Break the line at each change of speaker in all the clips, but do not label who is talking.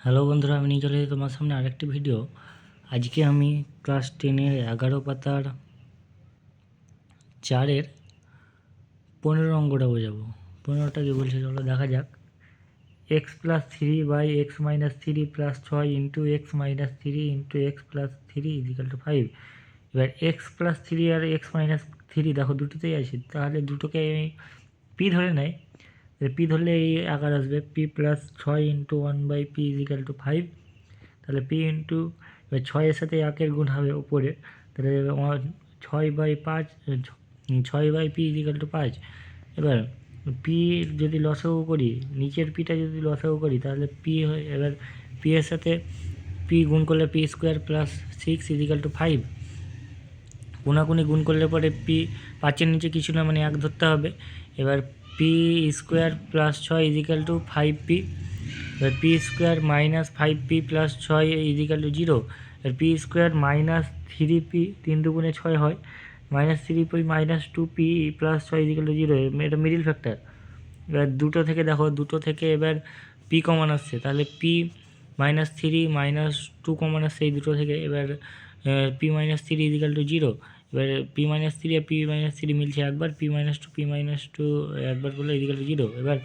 Hello বন্ধুরা, আমি নিয়ে চলে তোমার সামনে আরেকটি ভিডিও আজকে আমি ক্লাস টেনের এগারো পাতার চারের পনেরো অঙ্কটা বোঝাবো। পনেরোটা কি বলছে চলো দেখা যাক। X plus three by x minus three plus ছয় into x minus three into x plus three equal to five এবার এক্স প্লাস থ্রি আর এক্স মাইনাস থ্রি দেখো দুটোতেই আছে, তাহলে দুটোকে আমি পি ধরে নেয় পি ধরলে এই আকার আসবে, পি প্লাস ছয় into one by p equal to five তাহলে পি ইন্টু এবার ছয়ের সাথে একের গুণ হবে উপরে, তাহলে ছয় বাই পাঁচ, ছয় বাই পি ইজিক্যাল টু পাঁচ। এবার পি যদি লসাগু করি, নিচের পিটা যদি লসাগু করি, তাহলে পি এবার পি এর সাথে পি গুণ করলে p square plus six equal to five কোনাকুনি গুণ করলে পরে পি পাঁচের নিচে কিছু না মানে এক ধরতে হবে। এবার পি স্কোয়ার প্লাস ছয় ইজিক্যাল টু ফাইভ পি এবার p square minus five p plus ছয় ইজিক্যাল টু জিরো এবার p square minus three p তিন দুগুণে ছয় হয় minus three p minus two p plus ছয় ইজিক্যাল টু জিরো এটা মিডিল ফ্যাক্টর এবার দুটো থেকে দেখো, দুটো থেকে এবার পি কমন আসছে, তাহলে p minus three minus two common আসছে এই দুটো থেকে, এবার p minus three equal to zero এবার পি মাইনাস থ্রি আর পি মাইনাস থ্রি মিলছে একবার p minus two p minus two একবার ইজিক্যাল টু জিরো এবার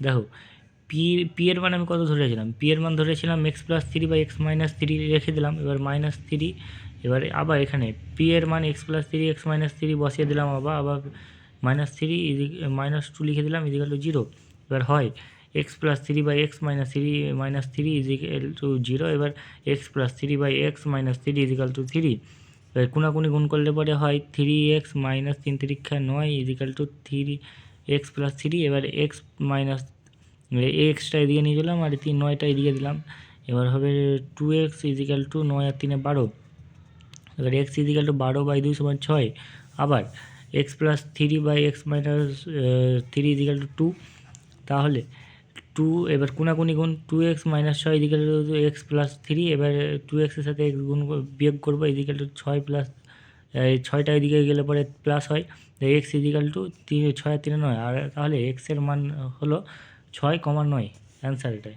দেখো পি পি এর মান আমি কত ধরেছিলাম? পি এর মান ধরেছিলাম এক্স প্লাস থ্রি বা এক্স মাইনাস থ্রি রেখে দিলাম, এবার মাইনাস থ্রি এবার আবার এখানে পি এর মান x plus three x minus three বসিয়ে দিলাম আবার আবার মাইনাস থ্রি মাইনাস টু লিখে দিলাম ইজিক্যাল টু জিরো এবার হয় x plus three by x minus three minus three equal to zero এবার x plus three by x minus three equal to three এবার কোনাকুনি গুণ করলে পরে হয় থ্রি এক্স মাইনাস তিন তিরিক্ষা নয় equal to three x plus three এবার এক্স মাইনাস এক্সটা এদিকে নিয়ে গেলাম, আর তিন নয়টা এদিকে দিলাম। এবার হবে টু এক্স ইজিক্যাল টু নয় আর তিনে বারো। এবার এক্স ইজিক্যাল টু বারো বাই দুই সমান ছয়। আবার x plus three by x minus three equal to two তাহলে টু এবার কোনাকুনি গুণ টু এক্স মাইনাস ছয় এদিকে এক্স প্লাস থ্রি এবার টু এক্সের সাথে এক্স গুণ বিয়োগ করব এদিকে ছয় প্লাস ছয়টা এদিকে গেলে পরে প্লাস হয় এক্স ইজিক্যাল টু তিন, ছয় তিনে নয়, আর তাহলে এক্সের মান হলো ছয় কমা নয় অ্যান্সার এটাই।